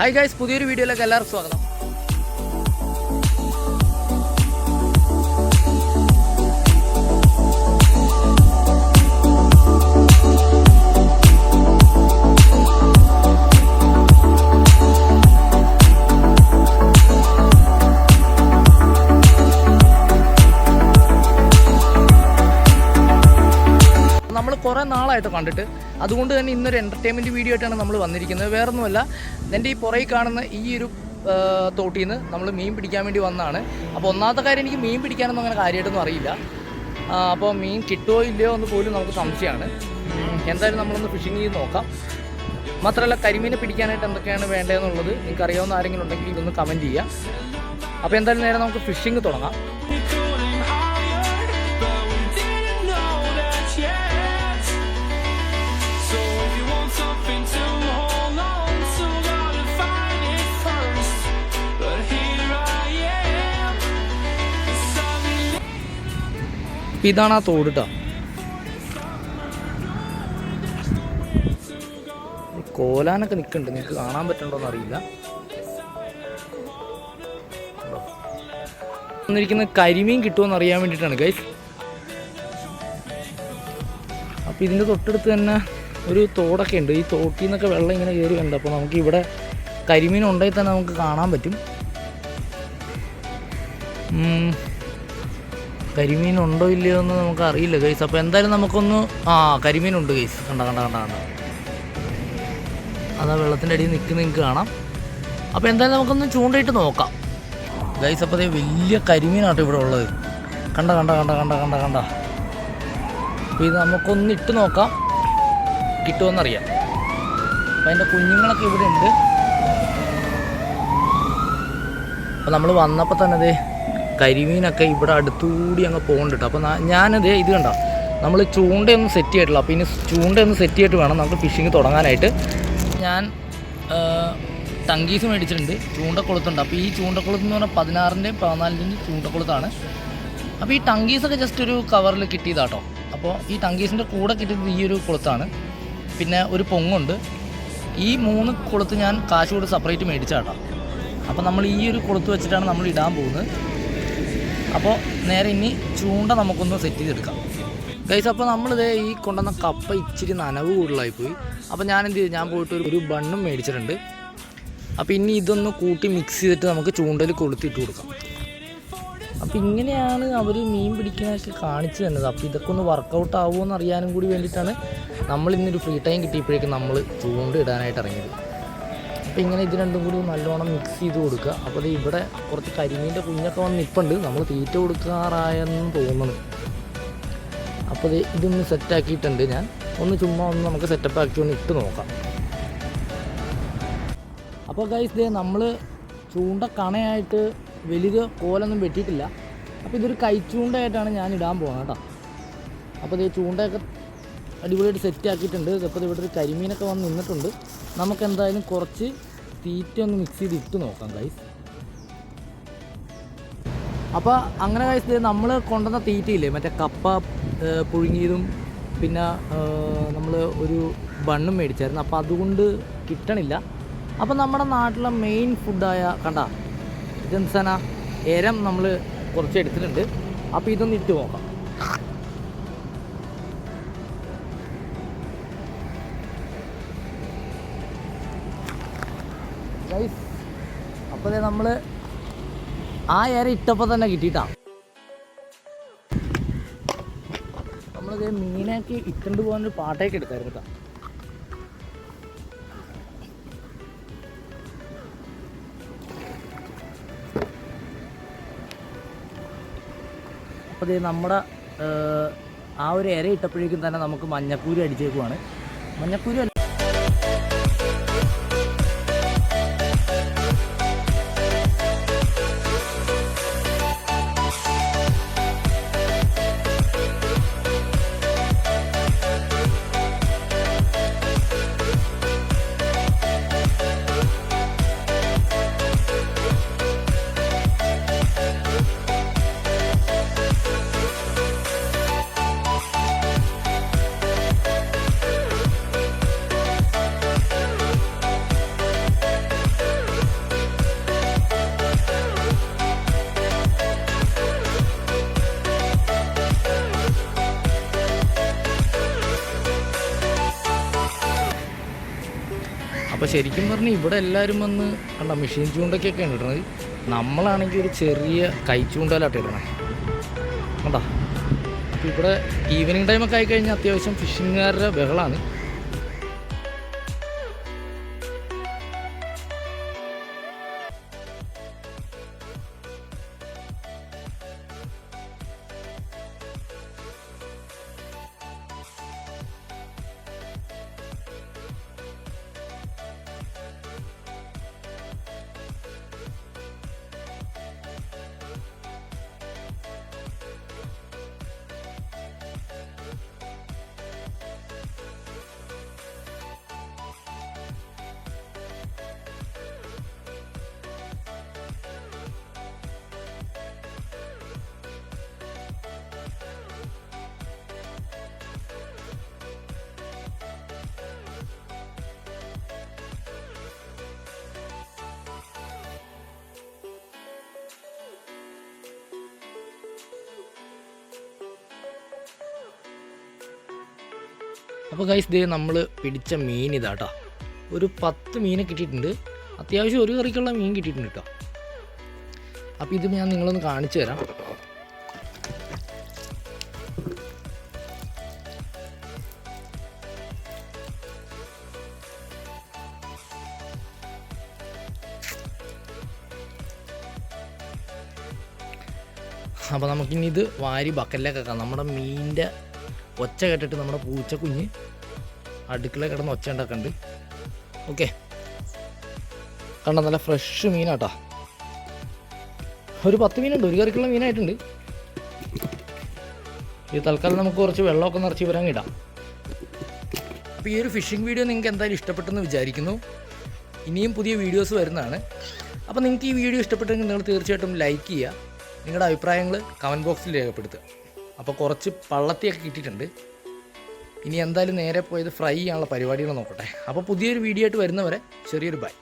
Hi guys പുതിയൊരു വീഡിയോയിലേക്ക് എല്ലാവർക്കും സ്വാഗതം. കുറേ കണ്ടിട്ട്. അതുകൊണ്ട് തന്നെ ഇന്നൊരു എന്റർടൈൻമെന്റ് വീഡിയോ ആയിട്ടാണ് നമ്മൾ വന്നിരിക്കുന്നത്. വേറെ ഒന്നുമല്ല എന്റെ ഈ പുറകിൽ കാണുന്ന ഈ ഒരു തോട്ടിൽ നിന്ന് നമ്മൾ മീൻ പിടിക്കാൻ വേണ്ടി വന്നതാണ്. അപ്പോൾ ഒന്നാമത്തെ കാര്യം എനിക്ക് മീൻ പിടിക്കാനൊന്നും അങ്ങനെ കാര്യമായിട്ടൊന്നും അറിയില്ല. അപ്പോൾ മീൻ കിട്ടുമോ ഇല്ലയോ എന്ന് പോലും നമുക്ക് സംശയമാണ്. എന്തായാലും നമ്മളൊന്ന് ഫിഷിങ് ചെയ്ത് നോക്കാം. മാത്രമല്ല കരിമീനെ പിടിക്കാനായിട്ട് എന്തൊക്കെയാണ് വേണ്ടതെന്നുള്ളത് നിങ്ങൾക്ക് അറിയാവുന്ന ആരെങ്കിലും ഉണ്ടെങ്കിൽ ഇതൊന്ന് കമന്റ് ചെയ്യുക. അപ്പോൾ എന്തായാലും നേരെ നമുക്ക് ഫിഷിങ് തുടങ്ങാം. അപ്പോൾ ഇതാണ് ആ തോട് കേട്ടോ കോലാനൊക്കെ നിൽക്കുന്നുണ്ട് നിങ്ങൾക്ക് കാണാൻ പറ്റുന്നുണ്ടോന്ന് അറിയില്ല. വന്നിരിക്കുന്ന കരിമീൻ കിട്ടുമെന്ന് അറിയാൻ വേണ്ടിയിട്ടാണ് ഗൈസ് അപ്പോൾ ഇതിന്റെ തൊട്ടടുത്ത് തന്നെ ഒരു തോടൊക്കെ ഉണ്ട്. ഈ തോട്ടിൽ നിന്നൊക്കെ വെള്ളം ഇങ്ങനെ കയറി കണ്ട് അപ്പോൾ നമുക്ക് ഇവിടെ കരിമീൻ ഉണ്ടെങ്കിൽ തന്നെ നമുക്ക് കാണാൻ പറ്റും. കരിമീൻ ഉണ്ടോ ഇല്ലയോ എന്ന് നമുക്ക് അറിയില്ല ഗൈസ് അപ്പോൾ എന്തായാലും നമുക്കൊന്ന് ആ കരിമീൻ ഉണ്ട് ഗൈസ് കണ്ട കണ്ട കണ്ട കണ്ട. അതാ വെള്ളത്തിന്റെ അടിയിൽ നിൽക്കുന്ന നിങ്ങൾക്ക് കാണാം. അപ്പോൾ എന്തായാലും നമുക്കൊന്ന് ചൂണ്ടയിട്ട് നോക്കാം. ഗൈസ് അപ്പോൾ അതേ വലിയ കരിമീനാട്ടോ ഇവിടെ ഉള്ളത്. കണ്ട കണ്ട കണ്ട കണ്ട കണ്ട കണ്ട. അപ്പോൾ ഇത് നമുക്കൊന്ന് ഇട്ട് നോക്കാം. കിട്ടുമെന്നറിയാം അപ്പോൾ അതിന്റെ കുഞ്ഞുങ്ങളൊക്കെ ഇവിടെ ഉണ്ട്. അപ്പോൾ നമ്മൾ വന്നപ്പോൾ തന്നെ അതെ കരിമീനൊക്കെ ഇവിടെ അടുത്തുകൂടി അങ്ങ് പോകണ്ടിട്ട് അപ്പോൾ ഞാനത് ഇത് കണ്ട? നമ്മൾ ചൂണ്ടയൊന്നും സെറ്റ് ചെയ്തിട്ടില്ല. അപ്പോൾ ഇനി ചൂണ്ടയൊന്ന് സെറ്റ് ചെയ്തിട്ട് വേണം നമുക്ക് ഫിഷിങ് തുടങ്ങാനായിട്ട്. ഞാൻ തങ്കീസ് മേടിച്ചിട്ടുണ്ട്. ചൂണ്ടക്കുളത്തുണ്ട്. അപ്പോൾ ഈ ചൂണ്ടക്കുളത്ത് എന്ന് പറഞ്ഞാൽ പതിനാറിന്റെയും പതിനാലിന്റെയും ചൂണ്ടക്കുളത്താണ്. അപ്പോൾ ഈ ടങ്കീസൊക്കെ ജസ്റ്റ് ഒരു കവറിൽ കിട്ടിയതാട്ടോ അപ്പോൾ ഈ ടങ്കീസിന്റെ കൂടെ കിട്ടിയത് ഈ ഒരു കുളത്താണ്. പിന്നെ ഒരു പൊങ്ങുണ്ട്. ഈ മൂന്ന് കുളത്ത് ഞാൻ കാശ് കൊടുത്ത് സെപ്പറേറ്റ് മേടിച്ചാട്ടോ അപ്പോൾ നമ്മൾ ഈ ഒരു കുളത്ത് വെച്ചിട്ടാണ് നമ്മൾ ഇടാൻ പോകുന്നത്. അപ്പോൾ നേരെ ഇനി ചൂണ്ട നമുക്കൊന്ന് സെറ്റ് ചെയ്തെടുക്കാം. ഗൈസ് അപ്പോൾ നമ്മളിത് ഈ കൊണ്ടുവന്ന കപ്പ ഇച്ചിരി നനവ് കൂടുതലായി പോയി. അപ്പോൾ ഞാൻ എന്ത് ചെയ്തു? ഞാൻ പോയിട്ട് ഒരു- ബണ്ണും മേടിച്ചിട്ടുണ്ട്. അപ്പോൾ ഇനി ഇതൊന്ന് കൂട്ടി മിക്സ് ചെയ്തിട്ട് നമുക്ക് ചൂണ്ടയിൽ കൊളുത്തിട്ട് കൊടുക്കാം. അപ്പോൾ ഇങ്ങനെയാണ് അവർ മീൻ പിടിക്കാനൊക്കെ കാണിച്ചു തന്നത്. അപ്പോൾ ഇതൊക്കെ ഒന്ന് വർക്കൗട്ട് ആവുമോ എന്ന് അറിയാനും കൂടി വേണ്ടിയിട്ടാണ് നമ്മൾ ഇന്നൊരു ഫ്രീ ടൈം കിട്ടിയപ്പോഴേക്കും നമ്മൾ ചൂണ്ട ഇടാനായിട്ട് ഇറങ്ങിയത്. അപ്പോൾ ഇങ്ങനെ ഇത് രണ്ടും കൂടി നല്ലോണം മിക്സ് ചെയ്ത് കൊടുക്കുക. അപ്പോൾ ഇവിടെ കുറച്ച് കരിമീന്റെ കുഞ്ഞൊക്കെ വന്ന് നിൽപ്പുണ്ട് നമ്മൾ തീറ്റ കൊടുക്കാറായെന്ന് തോന്നുന്നു. അപ്പോൾ ഇതൊന്ന് സെറ്റാക്കിയിട്ടുണ്ട് ഞാൻ. ഒന്ന് ചുമ്മാ ഒന്ന് നമുക്ക് സെറ്റപ്പ് ആക്കി ഒന്ന് ഇട്ട് നോക്കാം. അപ്പോൾ ഗൈസ് ദേ നമ്മൾ ചൂണ്ട കണയായിട്ട് വലിയ കോലൊന്നും വെട്ടിയിട്ടില്ല. അപ്പോൾ ഇതൊരു കൈച്ചൂണ്ടയായിട്ടാണ് ഞാൻ ഇടാൻ പോകുന്നത് കേട്ടോ. അപ്പോൾ ഇത് ചൂണ്ടയൊക്കെ അടിപൊളിയായിട്ട് സെറ്റ് ആക്കിയിട്ടുണ്ട്. ഇപ്പോൾ ഇവിടെ ഒരു കരിമീനൊക്കെ വന്ന് നിന്നിട്ടുണ്ട്. നമുക്ക് എന്തായാലും കുറച്ച് തീറ്റ ഒന്ന് മിക്സ് ചെയ്ത് ഇട്ട് നോക്കാം ഗൈസ് അപ്പോൾ അങ്ങനെ കഴിച്ചത് നമ്മൾ കൊണ്ടുവന്ന തീറ്റയില്ലേ? മറ്റേ കപ്പ പുഴുങ്ങിയതും പിന്നെ നമ്മൾ ഒരു ബണ്ണും മേടിച്ചായിരുന്നു. അപ്പോൾ അതുകൊണ്ട് കിട്ടണില്ല. അപ്പോൾ നമ്മുടെ നാട്ടിലെ മെയിൻ ഫുഡായ കണ്ട ഇതെന്താ എരം നമ്മൾ കുറച്ച് എടുത്തിട്ടുണ്ട്. അപ്പോൾ ഇതൊന്ന് ഇട്ട് നോക്കാം. അപ്പോൾ നമ്മൾ ആ ഇര ഇട്ടപ്പോൾ തന്നെ കിട്ടിയിട്ടാ. നമ്മളിത് മീനൊക്കെ പോകാൻ ഒരു പാട്ടേക്ക് എടുത്തായിരുന്നു കേട്ടോ അപ്പോൾ ഇത് നമ്മുടെ ആ ഒരു ഇര ഇട്ടപ്പോഴേക്കും തന്നെ നമുക്ക് മഞ്ഞക്കൂരി അടിച്ചേക്കുവാണ്. മഞ്ഞക്കൂരി ശരിക്കും പറഞ്ഞാൽ ഇവിടെ എല്ലാവരും വന്ന് കണ്ട മെഷീൻ ചൂണ്ടയ്ക്കൊക്കെയാണ് ഇടുന്നത്. നമ്മളാണെങ്കിൽ ഒരു ചെറിയ കൈ ചൂണ്ടലാട്ട് ഇടണേ. കണ്ടാ? ഇവിടെ ഈവനിങ് ടൈമൊക്കെ ആയിക്കഴിഞ്ഞാൽ അത്യാവശ്യം ഫിഷിങ്ങുകാരുടെ ബഹളമാണ് അപ്പോൾ ഗൈസ് ദേ നമ്മൾ പിടിച്ച മീൻ ഇതാട്ടോ ഒരു പത്ത് മീനെ കിട്ടിയിട്ടുണ്ട്. അത്യാവശ്യം ഒരു കറിക്കുള്ള മീൻ കിട്ടിയിട്ടുണ്ട് കേട്ടോ അപ്പോൾ ഇത് ഞാൻ നിങ്ങളൊന്ന് കാണിച്ചു തരാം. അപ്പോൾ നമുക്കിനി ഇത് വാരി ബക്കറ്റിലേക്ക് വെക്കാം. നമ്മുടെ മീനിന്റെ ഒച്ച കേട്ടിട്ട് നമ്മുടെ പൂച്ച കുഞ്ഞ് അടുക്കള കിടന്ന് ഒച്ച ഉണ്ടാക്കുന്നുണ്ട് ഓക്കെ കണ്ട നല്ല ഫ്രഷ് മീനാട്ടാ. ഒരു പത്ത് മീനുണ്ട് ഒരു കറിക്കുള്ള മീനായിട്ടുണ്ട്. ഈ തൽക്കാലം നമുക്ക് കുറച്ച് വെള്ളമൊക്കെ നിറച്ച് വരാൻ ഇടാം. അപ്പോൾ ഈ ഒരു ഫിഷിംഗ് വീഡിയോ നിങ്ങൾക്ക് എന്തായാലും ഇഷ്ടപ്പെട്ടെന്ന് വിചാരിക്കുന്നു. ഇനിയും പുതിയ വീഡിയോസ് വരുന്നതാണ്. അപ്പോൾ നിങ്ങൾക്ക് ഈ വീഡിയോ ഇഷ്ടപ്പെട്ടെങ്കിൽ നിങ്ങൾ തീർച്ചയായിട്ടും ലൈക്ക് ചെയ്യുക. നിങ്ങളുടെ അഭിപ്രായങ്ങൾ കമന്റ് ബോക്സിൽ രേഖപ്പെടുത്തുക. അപ്പോൾ കുറച്ച് പള്ളത്തിയൊക്കെ കിട്ടിയിട്ടുണ്ട്. ഇനി എന്തായാലും നേരെ പോയത് ഫ്രൈ ചെയ്യാനുള്ള പരിപാടികൾ നോക്കട്ടെ. അപ്പോൾ പുതിയൊരു വീഡിയോ ആയിട്ട് വരുന്നവരെ ചെറിയൊരു ബൈ